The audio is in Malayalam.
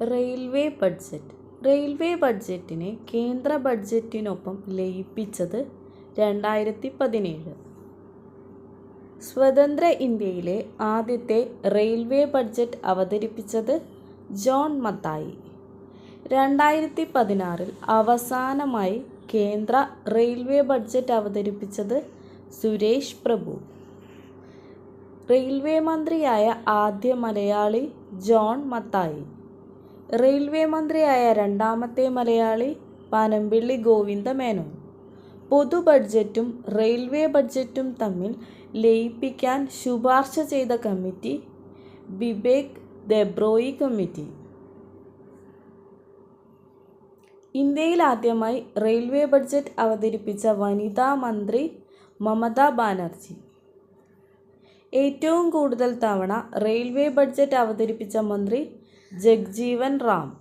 Railway budget. റെയിൽവേ ബഡ്ജറ്റിനെ കേന്ദ്ര ബഡ്ജറ്റിനൊപ്പം ലയിപ്പിച്ചത് രണ്ടായിരത്തി പതിനേഴ് സ്വതന്ത്ര ഇന്ത്യയിലെ ആദ്യത്തെ റെയിൽവേ ബഡ്ജറ്റ് അവതരിപ്പിച്ചത് ജോൺ മത്തായി. രണ്ടായിരത്തി പതിനാറിൽ അവസാനമായി കേന്ദ്ര റെയിൽവേ ബഡ്ജറ്റ് അവതരിപ്പിച്ചത് സുരേഷ് പ്രഭു. റെയിൽവേ മന്ത്രിയായ ആദ്യ മലയാളി ജോൺ മത്തായി. റെയിൽവേ മന്ത്രിയായ രണ്ടാമത്തെ മലയാളി പനമ്പിള്ളി ഗോവിന്ദ മേനോൻ. പൊതു ബഡ്ജറ്റും റെയിൽവേ ബഡ്ജറ്റും തമ്മിൽ ലയിപ്പിക്കാൻ ശുപാർശ ചെയ്ത കമ്മിറ്റി ബിബേക് ദെബ്രോയി കമ്മിറ്റി. ഇന്ത്യയിൽ ആദ്യമായി റെയിൽവേ ബഡ്ജറ്റ് അവതരിപ്പിച്ച വനിതാ മന്ത്രി മമതാ ബാനർജി. ഏറ്റവും കൂടുതൽ തവണ റെയിൽവേ ബഡ്ജറ്റ് അവതരിപ്പിച്ച മന്ത്രി जगजीवन राम